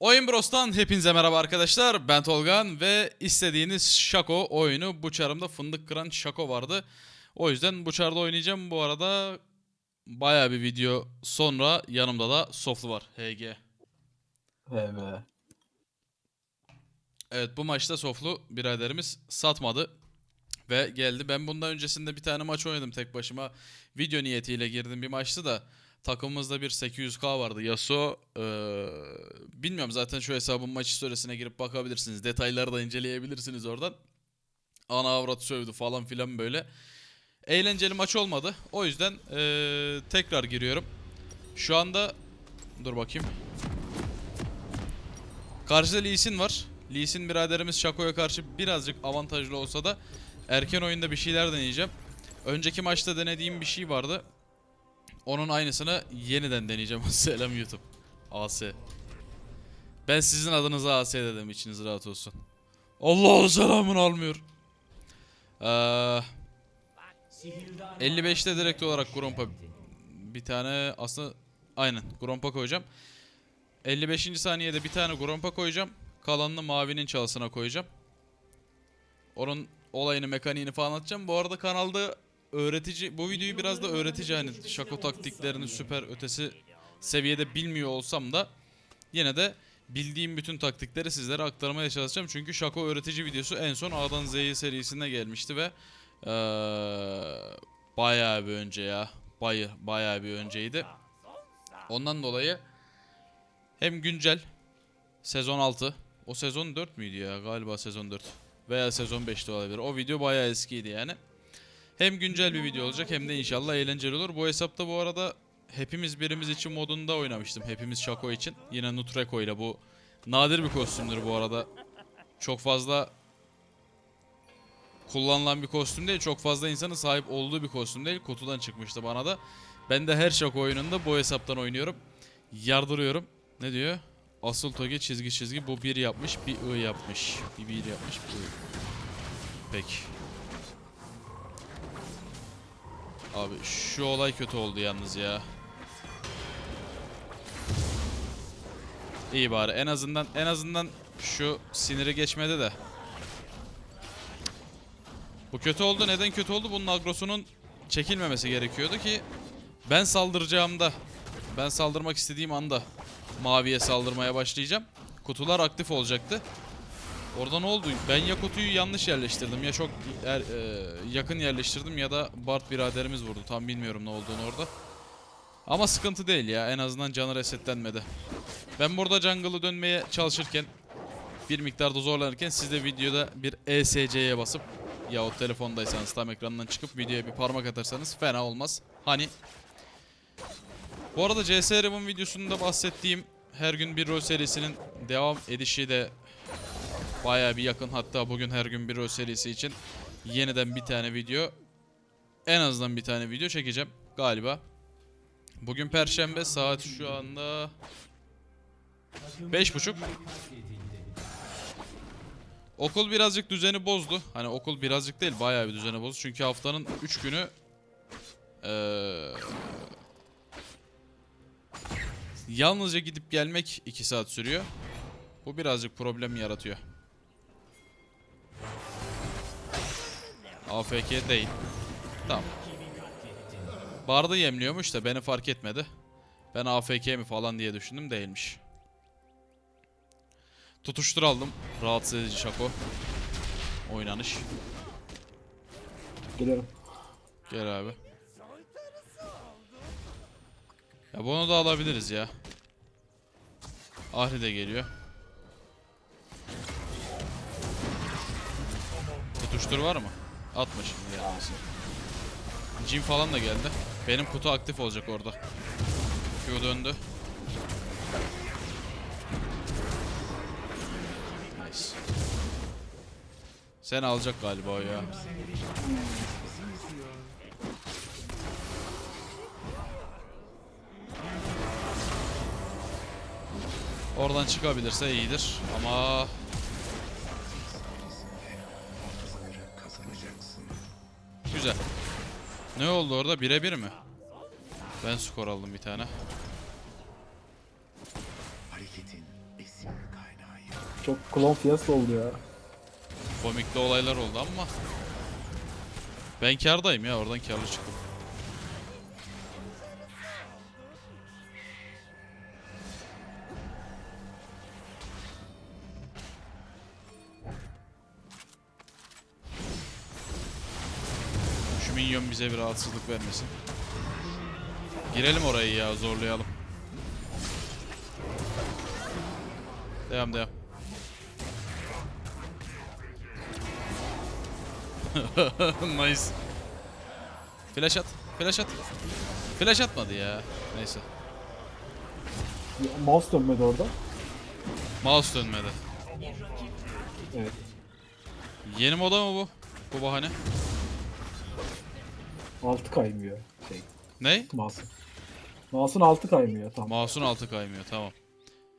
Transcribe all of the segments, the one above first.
Oyun Bros'tan hepinize merhaba arkadaşlar. Ben Tolgan ve istediğiniz Şako oyunu bu çarımda fındık kıran Şako vardı. O yüzden bu çarda oynayacağım. Bu arada baya bir video sonra yanımda da Soflu var. HG. Evet bu maçta Soflu biraderimiz satmadı ve geldi. Ben bundan öncesinde bir tane maç oynadım tek başıma. Video niyetiyle girdim bir maçtı da takımımızda bir 800k vardı. Yasuo eee, bilmiyorum zaten şu hesabın maç historisine girip bakabilirsiniz. Detayları da inceleyebilirsiniz oradan. Ana avrat sövdü falan filan böyle. Eğlenceli maç olmadı. O yüzden eee, tekrar giriyorum. Şu anda dur bakayım. Karşıda Lee Sin var. Lee Sin biraderimiz Shaco'ya karşı birazcık avantajlı olsa da erken oyunda bir şeyler deneyeceğim. Önceki maçta denediğim bir şey vardı. Onun aynısını yeniden deneyeceğim. Selam YouTube. AS. Ben sizin adınıza AS dedim. içiniz rahat olsun. Allah'ın selamını almıyor. Ee, 55'te direkt olarak Grompa bir tane aslında aynen Grompa koyacağım. 55. saniyede bir tane Grompa koyacağım. Kalanını mavinin çalısına koyacağım. Onun olayını, mekaniğini falan anlatacağım. Bu arada kanalda öğretici, bu videoyu biraz da öğretici hani şako taktiklerini süper ötesi seviyede bilmiyor olsam da yine de bildiğim bütün taktikleri sizlere aktarmaya çalışacağım. Çünkü şako öğretici videosu en son A'dan Z'ye serisinde gelmişti ve eee bayağı bir önce ya. Bayı, bayağı bir önceydi. Ondan dolayı hem güncel sezon 6. O sezon 4 müydü ya? Galiba sezon 4. Veya sezon 5'te olabilir. O video bayağı eskiydi yani. Hem güncel bir video olacak hem de inşallah eğlenceli olur. Bu hesapta bu arada hepimiz birimiz için modunda oynamıştım. Hepimiz Şako için. Yine Nutreko ile bu nadir bir kostümdür bu arada. Çok fazla kullanılan bir kostüm değil. Çok fazla insanın sahip olduğu bir kostüm değil. Kutudan çıkmıştı bana da. Ben de her Şako oyununda bu hesaptan oynuyorum. Yardırıyorum. Ne diyor? Asıl toge çizgi çizgi bu bir yapmış bir ı yapmış. Bir bir yapmış bir ı. Peki. Abi şu olay kötü oldu yalnız ya. İyi bari en azından en azından şu siniri geçmedi de. Bu kötü oldu. Neden kötü oldu? Bunun agrosunun çekilmemesi gerekiyordu ki ben saldıracağımda ben saldırmak istediğim anda maviye saldırmaya başlayacağım. Kutular aktif olacaktı. Orada ne oldu? Ben ya yanlış yerleştirdim ya çok er- e, yakın yerleştirdim ya da Bart biraderimiz vurdu. Tam bilmiyorum ne olduğunu orada. Ama sıkıntı değil ya. En azından canı resetlenmedi. Ben burada jungle'ı dönmeye çalışırken bir miktarda zorlanırken siz de videoda bir ESC'ye basıp yahut telefondaysanız tam ekrandan çıkıp videoya bir parmak atarsanız fena olmaz. Hani bu arada CS Riven videosunda bahsettiğim her gün bir rol serisinin devam edişi de baya bir yakın. Hatta bugün her gün bir rol serisi için yeniden bir tane video en azından bir tane video çekeceğim galiba. Bugün perşembe saat şu anda beş buçuk. Okul birazcık düzeni bozdu. Hani okul birazcık değil bayağı bir düzeni bozdu. Çünkü haftanın 3 günü eee Yalnızca gidip gelmek 2 saat sürüyor. Bu birazcık problem yaratıyor. AFK değil. Tamam. Barda yemliyormuş da beni fark etmedi. Ben AFK mi falan diye düşündüm değilmiş. Tutuştur aldım. Rahatsız edici şako. Oynanış. Geliyorum. Gel abi. Ya bunu da alabiliriz ya. Ahri de geliyor. Tutuştur var mı? Atma şimdi gelmesin. Jim falan da geldi. Benim kutu aktif olacak orada. Q döndü. Nice. Sen alacak galiba o ya. Oradan çıkabilirse iyidir ama Güzel. Ne oldu orada? Birebir mi? Ben skor aldım bir tane. Çok klon fiyası oldu ya. Komikli olaylar oldu ama. Ben kardayım ya oradan karlı çıktım. Minyon bize bir rahatsızlık vermesin. Girelim orayı ya zorlayalım. Devam devam. nice. Flash at. Flash at. Flash atmadı ya. Neyse. Mouse dönmedi orada. Mouse dönmedi. Evet. Yeni moda mı bu? Bu bahane. Altı kaymıyor. Şey, Ne? mouse'un. Mouse'un altı kaymıyor tamam. Mouse'un altı kaymıyor tamam.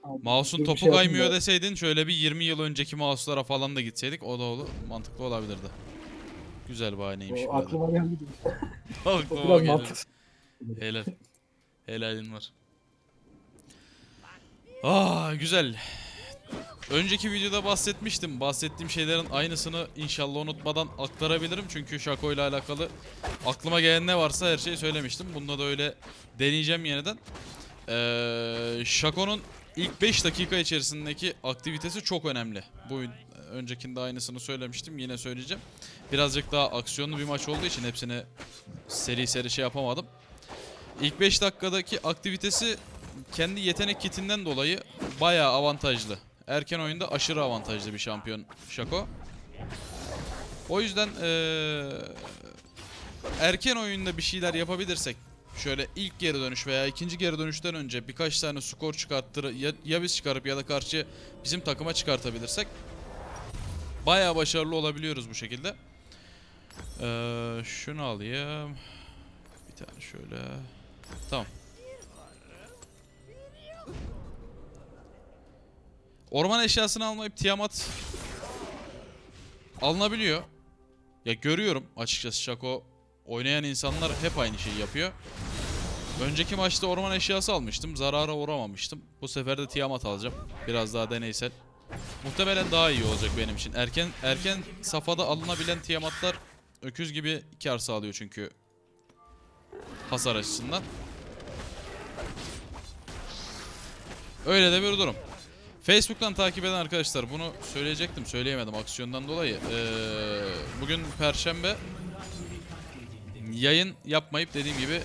Tamam, Mouse'un topu şey yapayım kaymıyor da- deseydin şöyle bir 20 yıl önceki mouse'lara falan da gitseydik o da olur. Mantıklı olabilirdi. Güzel bahaneymiş. O aklıma geldi. Aklıma geldi. mantıksız. Helal. Helalin var. Ah güzel. Önceki videoda bahsetmiştim. Bahsettiğim şeylerin aynısını inşallah unutmadan aktarabilirim. Çünkü Şako ile alakalı aklıma gelen ne varsa her şeyi söylemiştim. Bunda da öyle deneyeceğim yeniden. Ee, Şako'nun ilk 5 dakika içerisindeki aktivitesi çok önemli. Bu öncekinde aynısını söylemiştim. Yine söyleyeceğim. Birazcık daha aksiyonlu bir maç olduğu için hepsini seri seri şey yapamadım. İlk 5 dakikadaki aktivitesi kendi yetenek kitinden dolayı bayağı avantajlı. Erken oyunda aşırı avantajlı bir şampiyon Şako. O yüzden eee, erken oyunda bir şeyler yapabilirsek şöyle ilk geri dönüş veya ikinci geri dönüşten önce birkaç tane skor çıkarttır ya, ya biz çıkarıp ya da karşı bizim takıma çıkartabilirsek bayağı başarılı olabiliyoruz bu şekilde. Eee, şunu alayım. Bir tane şöyle. Tamam. Orman eşyasını almayıp Tiamat alınabiliyor. Ya görüyorum açıkçası Şako oynayan insanlar hep aynı şeyi yapıyor. Önceki maçta orman eşyası almıştım. Zarara uğramamıştım. Bu sefer de Tiamat alacağım. Biraz daha deneysel. Muhtemelen daha iyi olacak benim için. Erken erken safhada alınabilen Tiamatlar öküz gibi kar sağlıyor çünkü hasar açısından. Öyle de bir durum. Facebook'tan takip eden arkadaşlar bunu söyleyecektim söyleyemedim aksiyondan dolayı. Ee, bugün Perşembe yayın yapmayıp dediğim gibi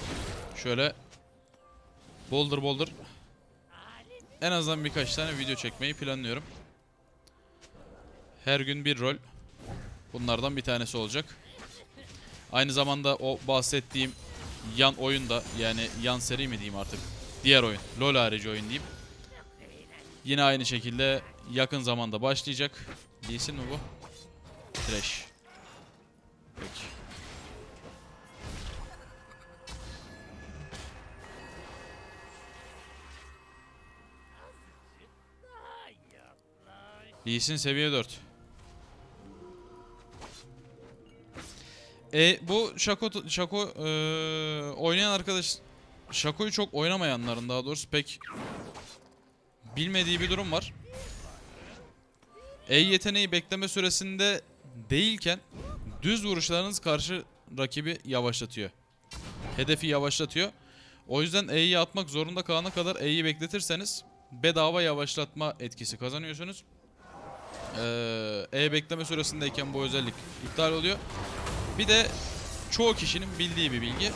şöyle boldur boldur en azından birkaç tane video çekmeyi planlıyorum. Her gün bir rol bunlardan bir tanesi olacak. Aynı zamanda o bahsettiğim yan oyun da yani yan seri mi diyeyim artık diğer oyun LoL harici oyun diyeyim. Yine aynı şekilde yakın zamanda başlayacak. Değilsin mi bu? Trash. Peki. Lee Sin seviye 4. E bu Şako Şako eee, oynayan arkadaş Şako'yu çok oynamayanların daha doğrusu pek bilmediği bir durum var. E yeteneği bekleme süresinde değilken düz vuruşlarınız karşı rakibi yavaşlatıyor. Hedefi yavaşlatıyor. O yüzden E'yi atmak zorunda kalana kadar E'yi bekletirseniz bedava yavaşlatma etkisi kazanıyorsunuz. Ee, E bekleme süresindeyken bu özellik iptal oluyor. Bir de çoğu kişinin bildiği bir bilgi.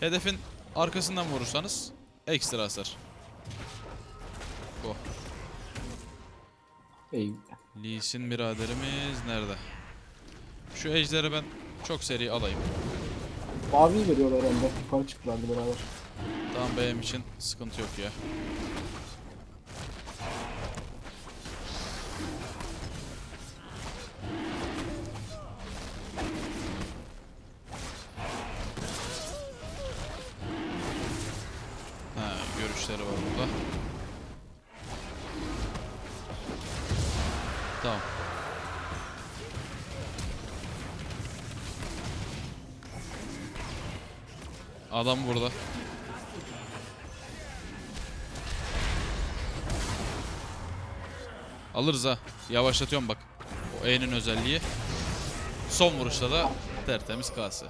Hedefin arkasından vurursanız ekstra hasar. Ey, Lee Sin biraderimiz nerede? Şu ejderi ben çok seri alayım. mavi veriyorlar herhalde. Yukarı çıktılardı beraber. Tamam benim için sıkıntı yok ya. Ha, görüşleri var burada. Tamam. Adam burada. Alırız ha. Yavaşlatıyorum bak. O E'nin özelliği. Son vuruşta da tertemiz kase.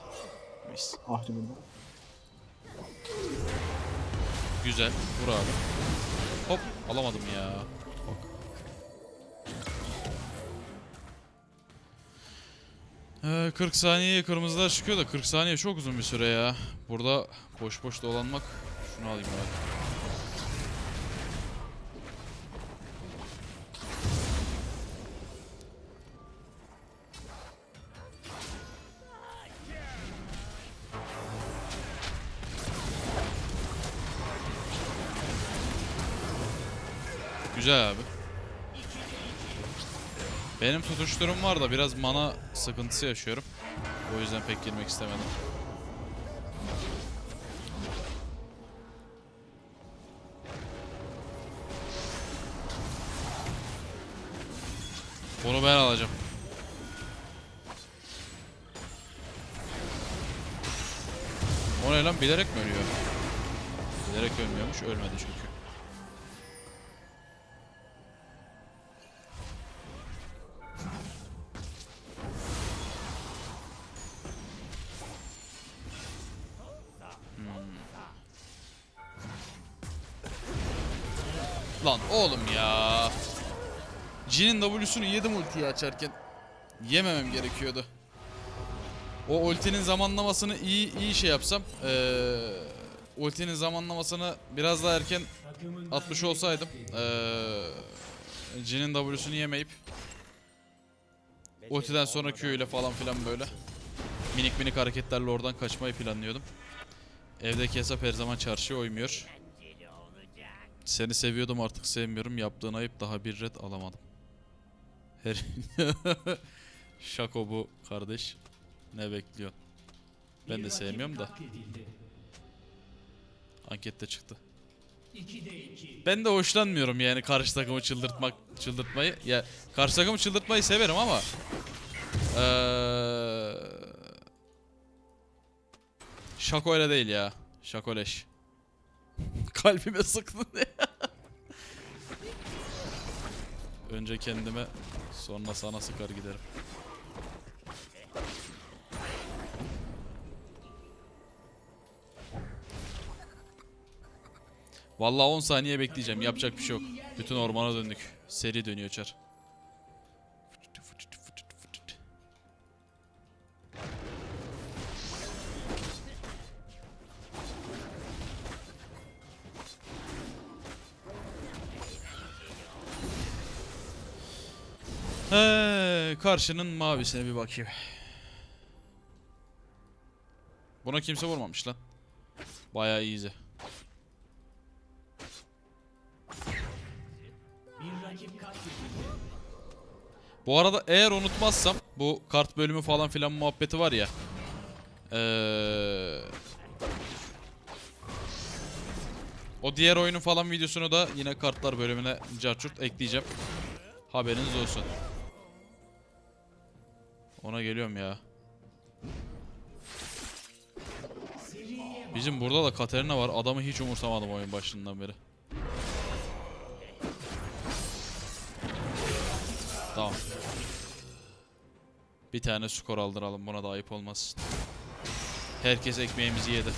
Mis. Burada. Güzel. Vur abi. Hop. Alamadım ya. Ee, 40 saniye kırmızılar çıkıyor da 40 saniye çok uzun bir süre ya. Burada boş boş dolanmak. Şunu alayım ben. Güzel abi. Benim tutuşturum var da biraz mana sıkıntısı yaşıyorum. O yüzden pek girmek istemedim. Bunu ben alacağım. O ne lan bilerek mi ölüyor? Bilerek ölmüyormuş ölmedi çünkü. Lan oğlum ya. Jin'in W'sunu yedim ultiyi açarken. Yememem gerekiyordu. O ultinin zamanlamasını iyi iyi şey yapsam. Eee ultinin zamanlamasını biraz daha erken atmış olsaydım. Eee Jin'in W'sunu yemeyip. Ultiden sonra Q ile falan filan böyle. Minik minik hareketlerle oradan kaçmayı planlıyordum. Evdeki hesap her zaman çarşıya uymuyor. Seni seviyordum artık sevmiyorum. Yaptığın ayıp daha bir red alamadım. Her Şako bu kardeş. Ne bekliyor? Ben de sevmiyorum da. Ankette çıktı. Ben de hoşlanmıyorum yani karşı takımı çıldırtmak, çıldırtmayı. Ya karşı takımı çıldırtmayı severim ama eee Şako öyle değil ya. Şakoleş. Kalbime sıktın ya. Önce kendime sonra sana sıkar giderim. Vallahi 10 saniye bekleyeceğim. Yapacak bir şey yok. Bütün ormana döndük. Seri dönüyor çar. He, karşının mavisine bir bakayım. Buna kimse vurmamış lan. Bayağı easy. Bu arada eğer unutmazsam bu kart bölümü falan filan muhabbeti var ya. Eee o diğer oyunun falan videosunu da yine kartlar bölümüne carçurt ekleyeceğim. Haberiniz olsun. Ona geliyorum ya. Bizim burada da Katerina var. Adamı hiç umursamadım oyun başından beri. Tamam. Bir tane skor aldıralım. Buna da ayıp olmaz. Herkes ekmeğimizi yedi.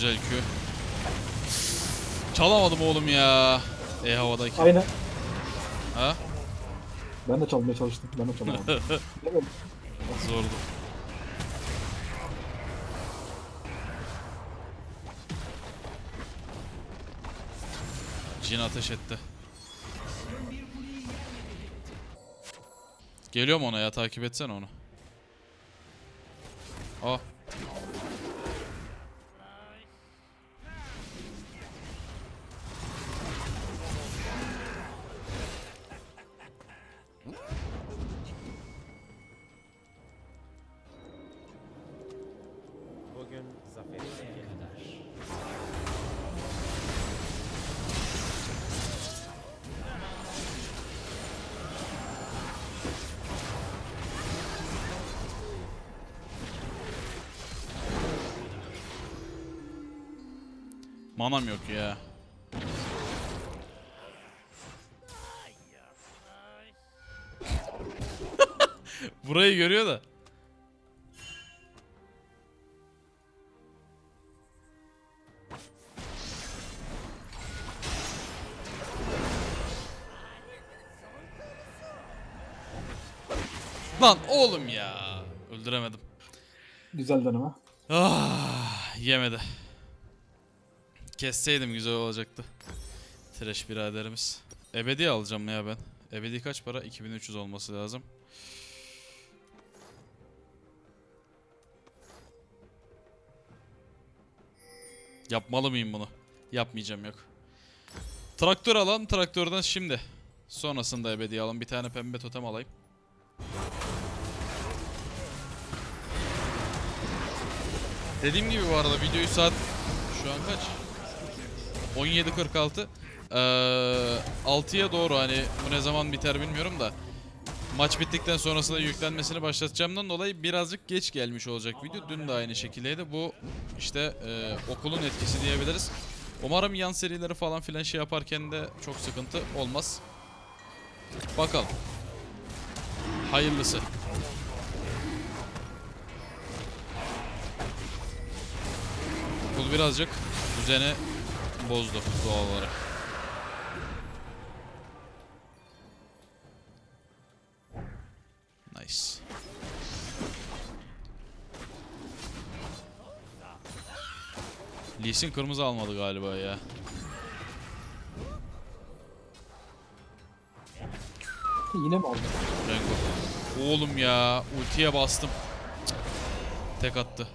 Güzel Q. Çalamadım oğlum ya. E havadaki. Aynen. Ha? Ben de çalmaya çalıştım. Ben de çalamadım. Zordu. Jin ateş etti. Geliyorum ona ya takip etsene onu. Aa. Manam yok ya. Burayı görüyor da. Lan oğlum ya. Öldüremedim. Güzel deneme. Ah, yemedi. Kesseydim güzel olacaktı. Trash biraderimiz. Ebedi alacağım ya ben. Ebedi kaç para? 2300 olması lazım. Yapmalı mıyım bunu? Yapmayacağım yok. Traktör alalım. Traktörden şimdi. Sonrasında ebedi alalım. Bir tane pembe totem alayım. Dediğim gibi bu arada videoyu saat şu an kaç? 17.46. Ee, 6'ya doğru hani bu ne zaman biter bilmiyorum da maç bittikten sonrasında yüklenmesini başlatacağımdan dolayı birazcık geç gelmiş olacak video. Dün de aynı şekildeydi. Bu işte e, okulun etkisi diyebiliriz. Umarım yan serileri falan filan şey yaparken de çok sıkıntı olmaz. Bakalım. Hayırlısı. Okul birazcık düzeni bozdu doğal olarak. Nice. Lee Sin kırmızı almadı galiba ya. Yine mi aldın? Oğlum ya ultiye bastım. Tek attı.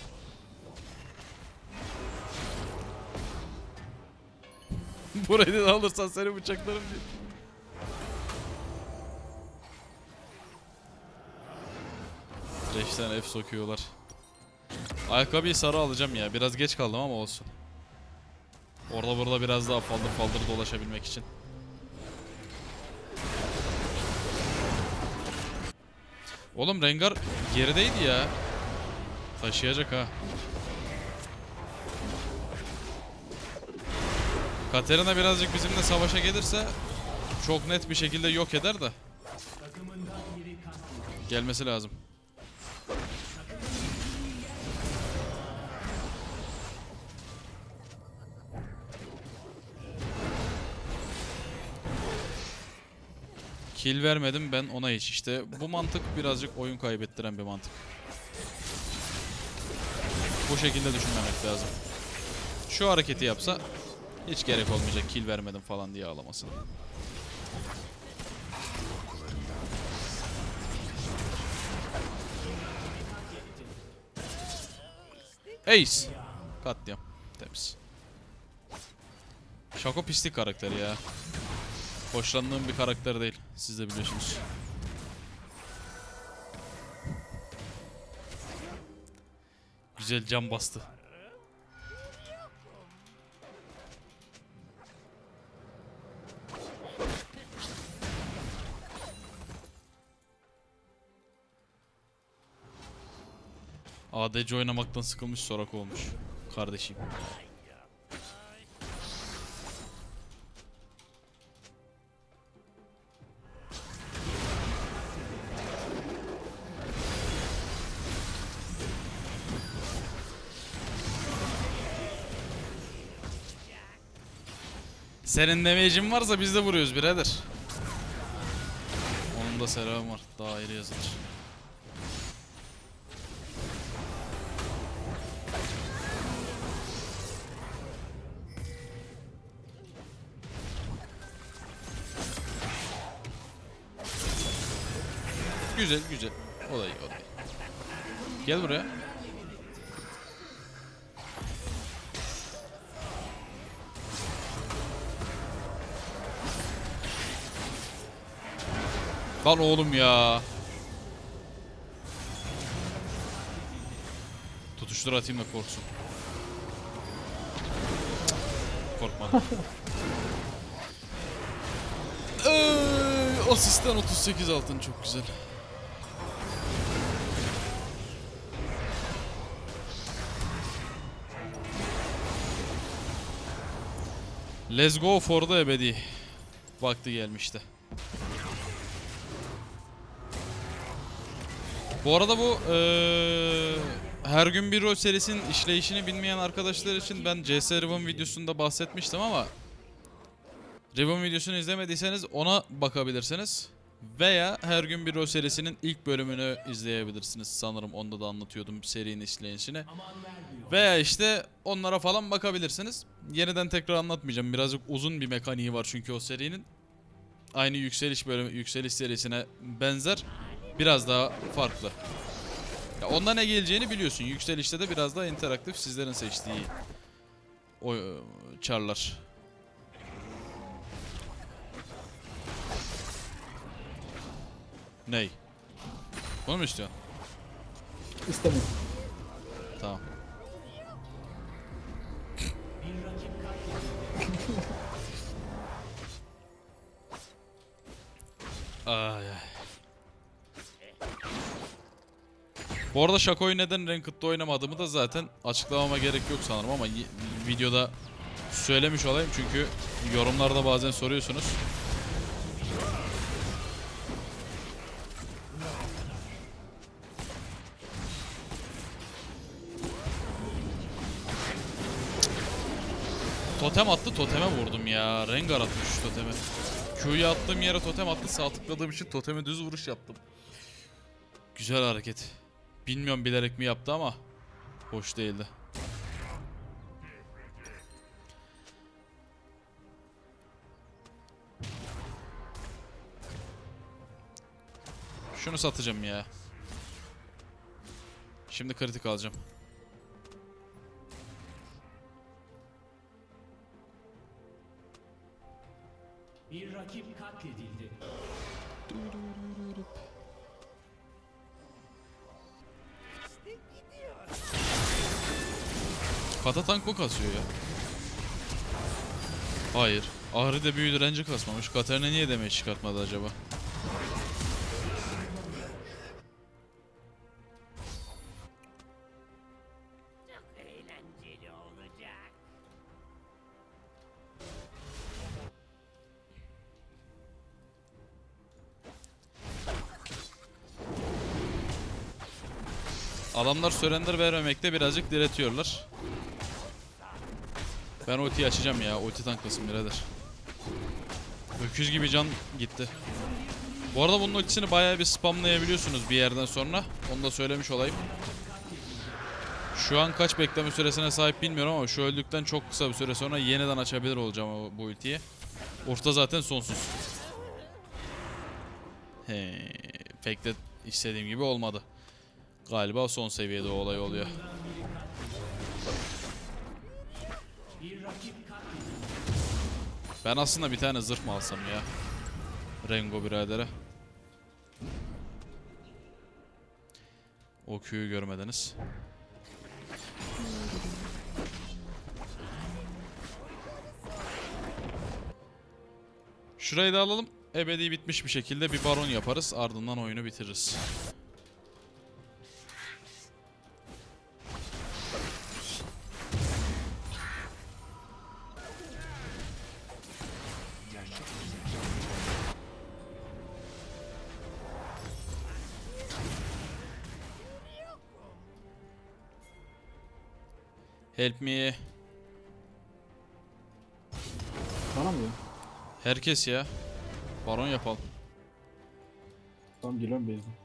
Burayı da alırsan seni bıçaklarım diye. Reşten F sokuyorlar. Ayakkabıyı sarı alacağım ya. Biraz geç kaldım ama olsun. Orada burada biraz daha faldır faldır dolaşabilmek için. Oğlum Rengar gerideydi ya. Taşıyacak ha. Katerina birazcık bizimle savaşa gelirse çok net bir şekilde yok eder de. Gelmesi lazım. Kill vermedim ben ona hiç. İşte bu mantık birazcık oyun kaybettiren bir mantık. Bu şekilde düşünmemek lazım. Şu hareketi yapsa hiç gerek olmayacak kill vermedim falan diye ağlamasın. Ace. Katliam. Temiz. Şako pislik karakteri ya. Hoşlandığım bir karakter değil. Siz de biliyorsunuz. Güzel cam bastı. ADC oynamaktan sıkılmış sorak olmuş. Kardeşim. Senin demeyicin varsa biz de vuruyoruz birader. Onun da selam var. Daha ayrı yazılır. Güzel güzel. O da iyi o da iyi. Gel buraya. Lan oğlum ya. Tutuştur atayım da korksun. Eee, asistan 38 altın çok güzel. Let's go for the ebedi. Vakti gelmişti. Bu arada bu eee, her gün bir rol serisinin işleyişini bilmeyen arkadaşlar için ben CS Riven videosunda bahsetmiştim ama Riven videosunu izlemediyseniz ona bakabilirsiniz. Veya her gün bir rol serisinin ilk bölümünü izleyebilirsiniz. Sanırım onda da anlatıyordum serinin işleyişini. Veya işte onlara falan bakabilirsiniz. Yeniden tekrar anlatmayacağım. Birazcık uzun bir mekaniği var çünkü o serinin. Aynı yükseliş bölümü, yükseliş serisine benzer. Biraz daha farklı. Ya onda ne geleceğini biliyorsun. Yükselişte de biraz daha interaktif sizlerin seçtiği o e, çarlar. Ney? Bunu mu istiyorsun? İstemiyorum. Tamam. ay ay. Bu arada Shaco'yu neden Ranked'da oynamadığımı da zaten açıklamama gerek yok sanırım ama videoda söylemiş olayım çünkü yorumlarda bazen soruyorsunuz. Totem attı toteme vurdum ya. Rengar atmış şu toteme. Q'yu attığım yere totem attı sağ tıkladığım için toteme düz vuruş yaptım. Güzel hareket. Bilmiyorum bilerek mi yaptı ama hoş değildi. Şunu satacağım ya. Şimdi kritik alacağım. Mı kasıyor ya? Hayır. Ahri de büyü direnci kasmamış. Katarina niye demeyi çıkartmadı acaba? Adamlar surrender vermemekte birazcık diretiyorlar. Ben ultiyi açacağım ya. Ulti tanklasın birader. Öküz gibi can gitti. Bu arada bunun ultisini bayağı bir spamlayabiliyorsunuz bir yerden sonra. Onu da söylemiş olayım. Şu an kaç bekleme süresine sahip bilmiyorum ama şu öldükten çok kısa bir süre sonra yeniden açabilir olacağım bu ultiyi. Orta zaten sonsuz. He, pek de istediğim gibi olmadı. Galiba son seviyede olay oluyor. Ben aslında bir tane zırh mı alsam ya? Rengo biradere. O Q'yu görmediniz. Şurayı da alalım. Ebedi bitmiş bir şekilde bir baron yaparız. Ardından oyunu bitiririz. Help me. Bana mı diyor? Herkes ya. Baron yapalım. Tamam geliyorum base'den.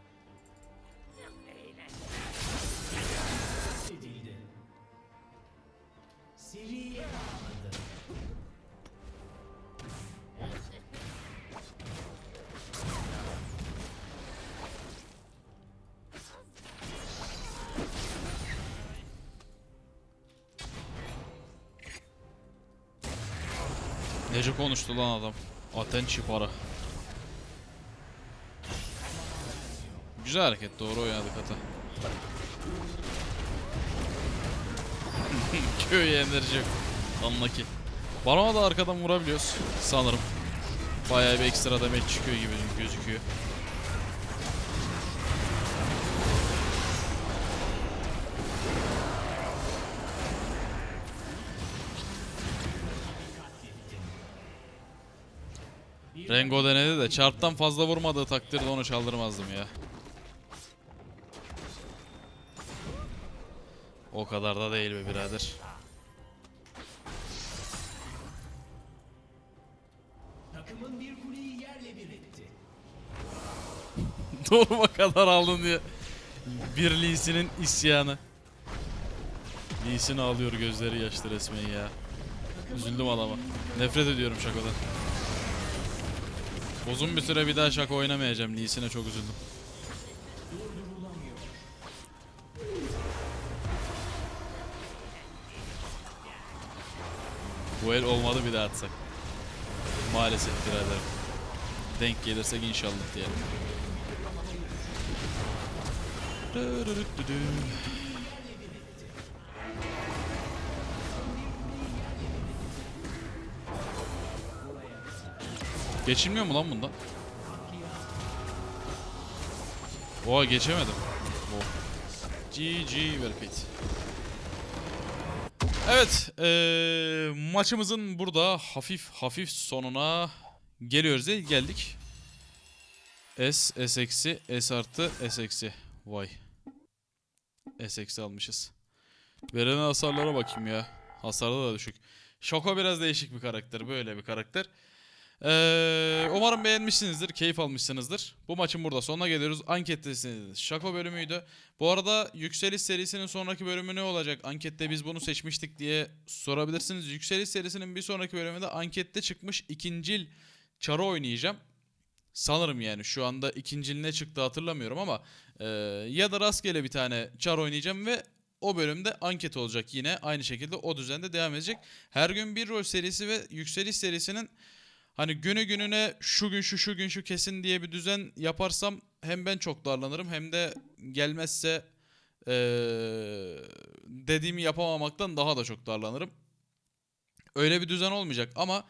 Nece konuştu lan adam. Aten para. Güzel hareket doğru oynadık ata. Köyü enerji. Anlaki. Barona da arkadan vurabiliyoruz sanırım. Bayağı bir ekstra damage çıkıyor gibi gözüküyor. Rengo denedi de çarptan fazla vurmadığı takdirde onu çaldırmazdım ya. O kadar da değil be birader. Takımın bir kuleyi yerle bir etti. Doğruma kadar aldın diye. Bir Lee Sin'in isyanı. Lee Sin ağlıyor gözleri yaşlı resmen ya. Üzüldüm adama. Nefret ediyorum Şako'dan. Uzun bir süre bir daha Şako oynamayacağım. Lee Sin'e çok üzüldüm. Bu el olmadı bir daha atsak. Maalesef birader. Denk gelirsek inşallah diyelim. Geçilmiyor mu lan bundan? Oha geçemedim. Oh. GG Velpit. Evet, eee, maçımızın burada hafif hafif sonuna geliyoruz değil geldik. S, S eksi, S artı, S eksi. Vay. S eksi almışız. Verilen hasarlara bakayım ya. Hasarda da düşük. Şoko biraz değişik bir karakter. Böyle bir karakter. Ee, umarım beğenmişsinizdir, keyif almışsınızdır. Bu maçın burada sonuna geliyoruz. Ankettesiniz. Şako bölümüydü. Bu arada Yükseliş serisinin sonraki bölümü ne olacak? Ankette biz bunu seçmiştik diye sorabilirsiniz. Yükseliş serisinin bir sonraki bölümünde ankette çıkmış ikincil çarı oynayacağım. Sanırım yani şu anda ikincil ne çıktı hatırlamıyorum ama e, ya da rastgele bir tane çar oynayacağım ve o bölümde anket olacak yine aynı şekilde o düzende devam edecek. Her gün bir rol serisi ve yükseliş serisinin hani günü gününe şu gün şu şu gün şu kesin diye bir düzen yaparsam hem ben çok darlanırım hem de gelmezse eee, dediğimi yapamamaktan daha da çok darlanırım. Öyle bir düzen olmayacak ama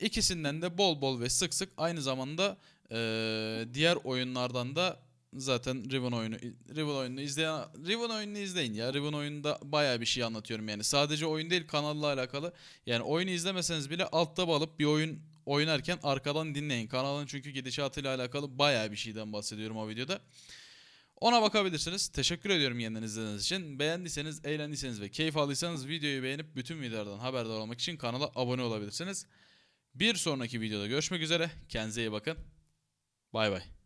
ikisinden de bol bol ve sık sık aynı zamanda eee, diğer oyunlardan da zaten Riven oyunu Riven oyununu izleyen Riven oyununu izleyin ya. Riven oyununda bayağı bir şey anlatıyorum yani. Sadece oyun değil kanalla alakalı. Yani oyunu izlemeseniz bile alt tab alıp bir oyun oynarken arkadan dinleyin. Kanalın çünkü gidişatıyla alakalı bayağı bir şeyden bahsediyorum o videoda. Ona bakabilirsiniz. Teşekkür ediyorum yeniden izlediğiniz için. Beğendiyseniz, eğlendiyseniz ve keyif aldıysanız videoyu beğenip bütün videolardan haberdar olmak için kanala abone olabilirsiniz. Bir sonraki videoda görüşmek üzere. Kendinize iyi bakın. Bay bay.